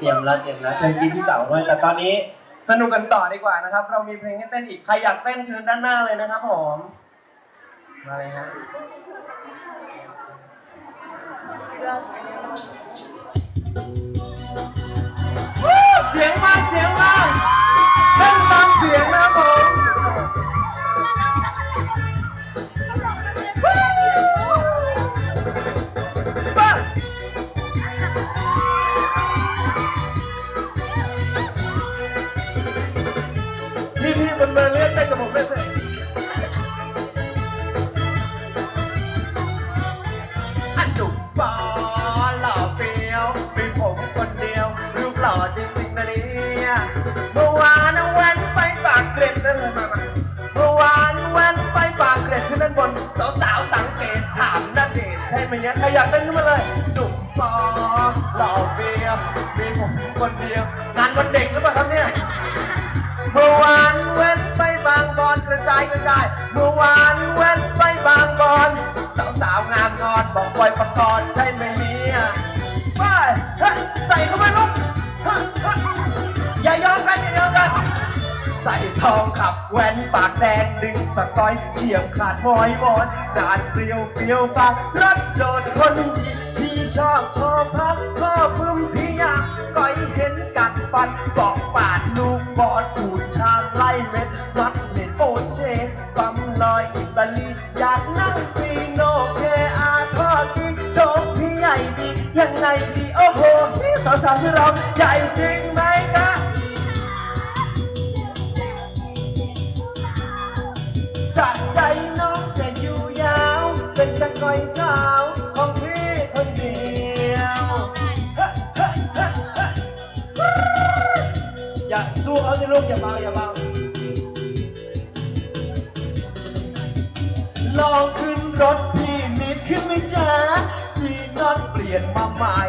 เตรียมแล้วเตรียมรัดเตรียมกินพี่เต๋าด้วยแต่ตอนนี้สนุกกันต่อดีกว่านะครับ เรามีเพลงให้เต้นอีก ใครอยากเต้นเชิญด้านหน้าเลยนะครับผม มาเลยฮะ พี่พี่บนเบอร์เลือกเต้นกับผมด้วยสิอันดุบอหล่อเฟี้ยวมีผมคนเดียว รูปหล่อจริงๆนะเนี่ยเมื่อวานนะแว้นไปปากเกร็ดนั่นเลยมาเมื่อวานแว้นไปปากเกร็ดขึ้นด้านบนสาวๆสังเกตถามนาเดชน์ใช่ไหมเนี่ยใครอยากเต้นขึ้นมาเลยดุบอหล่อเฟี้ยวมีผมคนเดียวงานวันเด็กหรือเปล่าครับเนี่ยเบอนกระจกระจายเมื่อวานเว้นไปบางบอนสาวสาวงามงอนบอกปล่อยประกรณ์ใช่ไหมเนี่ยไปเฮ้ยใส่เข้าไปลูกเฮ้ยเฮ้ยอย่ายอมกันอย่ายอมกัน ใส่ทองขับแว้นปากแดงดึงสกอยเฉียบขาดมอยมอนดานเปรี้ยวเปรี้ยวปากรถโดดคนดีพี่ชอบชอบพักข้อพึมพี่อยากก้อยเห็นกัดฟันเกาะปาดลูกบอลปู ปั๊มลอยอิตาลีอยากนั่งฟีโนเคอาทอดกิโจ๊กพี่ใหญ่ดียังไงดีโอ้โหสาวๆชื่อเราใหญ่จริงไหมคะสะใจน้องจะอยู่ยาว เป็นสกอยสาวของพี่คนเดียวเฮ้เฮ้เฮ้เฮ้อย่าสู้เขาสิลูกอย่าเบาอย่าเบา ลองขึ้นรถพี่มิดขึ้นไหมจ๊ะสีน็อตเปลี่ยนมาใหม่